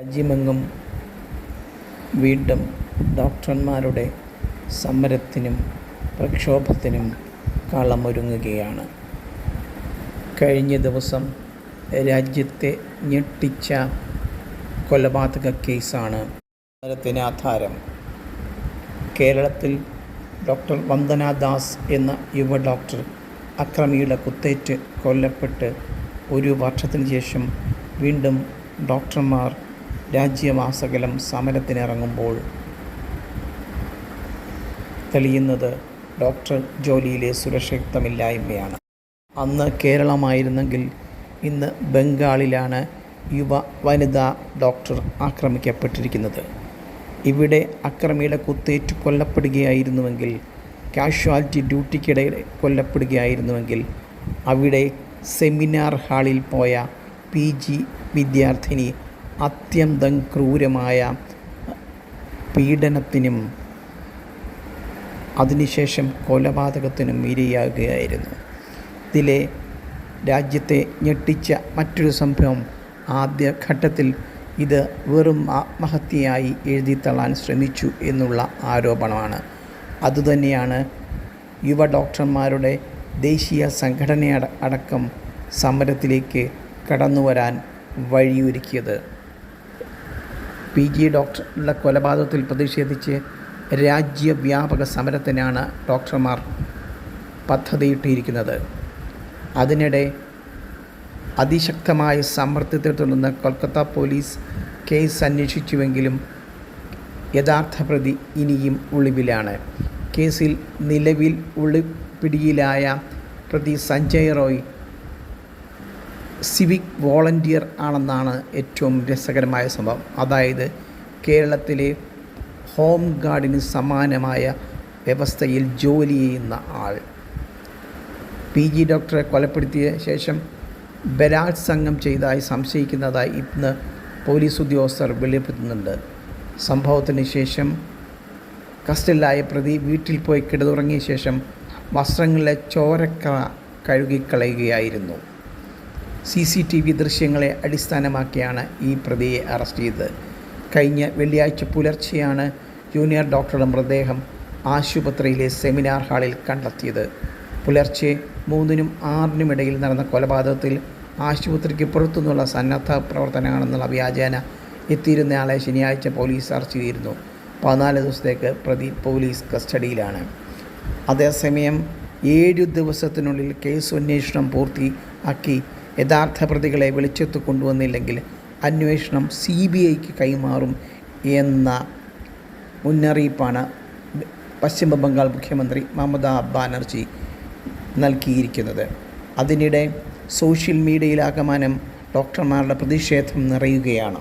രാജ്യമെങ്ങും വീണ്ടും ഡോക്ടർമാരുടെ സമരത്തിനും പ്രക്ഷോഭത്തിനും കളമൊരുങ്ങുകയാണ്. കഴിഞ്ഞ ദിവസം രാജ്യത്തെ ഞെട്ടിച്ച കൊലപാതക കേസാണ് സമരത്തിന് ആധാരം. കേരളത്തിൽ ഡോക്ടർ വന്ദന ദാസ് എന്ന യുവ ഡോക്ടർ അക്രമിയുടെ കുത്തേറ്റ് കൊല്ലപ്പെട്ട് ഒരു വർഷത്തിന് ശേഷം വീണ്ടും ഡോക്ടർമാർ രാജ്യമാസകലം സമരത്തിനിറങ്ങുമ്പോൾ തെളിയുന്നത് ഡോക്ടർ ജോലിയിലെ സുരക്ഷിതമില്ലായ്മയാണ്. അന്ന് കേരളമായിരുന്നെങ്കിൽ ഇന്ന് ബംഗാളിലാണ് യുവ വനിതാ ഡോക്ടർ ആക്രമിക്കപ്പെട്ടിരിക്കുന്നത്. ഇവിടെ അക്രമിയുടെ കുത്തേറ്റ് കൊല്ലപ്പെടുകയായിരുന്നുവെങ്കിൽ കാഷ്വാലിറ്റി ഡ്യൂട്ടിക്കിടെ കൊല്ലപ്പെടുകയായിരുന്നുവെങ്കിൽ അവിടെ സെമിനാർ ഹാളിൽ പോയ പി ജി വിദ്യാർത്ഥിനി അത്യന്തം ക്രൂരമായ പീഡനത്തിനും അതിനുശേഷം കൊലപാതകത്തിനും ഇരയാകുകയായിരുന്നു. ഇതിലെ രാജ്യത്തെ ഞെട്ടിച്ച മറ്റൊരു സംഭവം ആദ്യ ഘട്ടത്തിൽ ഇത് വെറും ആത്മഹത്യയായി എഴുതിത്തള്ളാൻ ശ്രമിച്ചു എന്നുള്ള ആരോപണമാണ്. അതുതന്നെയാണ് യുവ ഡോക്ടർമാരുടെ ദേശീയ സംഘടന അടക്കം സമരത്തിലേക്ക് കടന്നുവരാൻ വഴിയൊരുക്കിയത്. പി. ജി. ഡോക്ടറുടെ കൊലപാതകത്തിൽ പ്രതിഷേധിച്ച് രാജ്യവ്യാപക സമരത്തിനാണ് ഡോക്ടർമാർ പദ്ധതിയിട്ടിരിക്കുന്നത്. അതിനിടെ അതിശക്തമായ സമ്മർദ്ദത്തെ തുടർന്ന് കൊൽക്കത്ത പോലീസ് കേസ് അന്വേഷിച്ചുവെങ്കിലും യഥാർത്ഥ പ്രതി ഇനിയും ഒളിവിലാണ്. കേസിൽ നിലവിൽ ഒളിപ്പിടിയിലായ പ്രതി സഞ്ജയ് റോയ് സിവിക് വോളണ്ടിയർ ആണെന്നാണ് ഏറ്റവും രസകരമായ സംഭവം. അതായത് കേരളത്തിലെ ഹോം ഗാർഡിന് സമാനമായ വ്യവസ്ഥയിൽ ജോലി ചെയ്യുന്ന ആൾ. പി. ജി. ഡോക്ടറെ കൊലപ്പെടുത്തിയ ശേഷം ബലാത്സംഗം ചെയ്തതായി സംശയിക്കുന്നതായി ഇന്ന് പോലീസ് ഉദ്യോഗസ്ഥർ വെളിപ്പെടുത്തുന്നുണ്ട്. സംഭവത്തിന് ശേഷം കസ്റ്റഡിയിലായ പ്രതി വീട്ടിൽ പോയി കിടതുറങ്ങിയ ശേഷം വസ്ത്രങ്ങളിലെ ചോരക്ക കഴുകിക്കളയുകയായിരുന്നു സി സി ടി വി ദൃശ്യങ്ങളെ അടിസ്ഥാനമാക്കിയാണ് ഈ പ്രതിയെ അറസ്റ്റ് ചെയ്തത്. കഴിഞ്ഞ വെള്ളിയാഴ്ച പുലർച്ചെയാണ് ജൂനിയർ ഡോക്ടറുടെ മൃതദേഹം ആശുപത്രിയിലെ സെമിനാർ ഹാളിൽ കണ്ടെത്തിയത്. പുലർച്ചെ മൂന്നിനും ആറിനും ഇടയിൽ നടന്ന കൊലപാതകത്തിൽ ആശുപത്രിക്ക് പുറത്തുനിന്നുള്ള സന്നദ്ധ പ്രവർത്തനമാണെന്നുള്ള വ്യാജേന എത്തിയിരുന്നയാളെ ശനിയാഴ്ച പോലീസ് അറസ്റ്റ് ചെയ്തിരുന്നു. പതിനാല് ദിവസത്തേക്ക് പ്രതി പോലീസ് കസ്റ്റഡിയിലാണ്. അതേസമയം ഏഴു ദിവസത്തിനുള്ളിൽ കേസ് അന്വേഷണം പൂർത്തിയാക്കി യഥാർത്ഥ പ്രതികളെ വെളിച്ചത്ത് കൊണ്ടുവന്നില്ലെങ്കിൽ അന്വേഷണം സി ബി ഐക്ക് കൈമാറും എന്ന മുന്നറിയിപ്പാണ് പശ്ചിമ ബംഗാൾ മുഖ്യമന്ത്രി മമതാ ബാനർജി നൽകിയിരിക്കുന്നത്. അതിനിടെ സോഷ്യൽ മീഡിയയിലാകമാനം ഡോക്ടർമാരുടെ പ്രതിഷേധം നിറയുകയാണ്.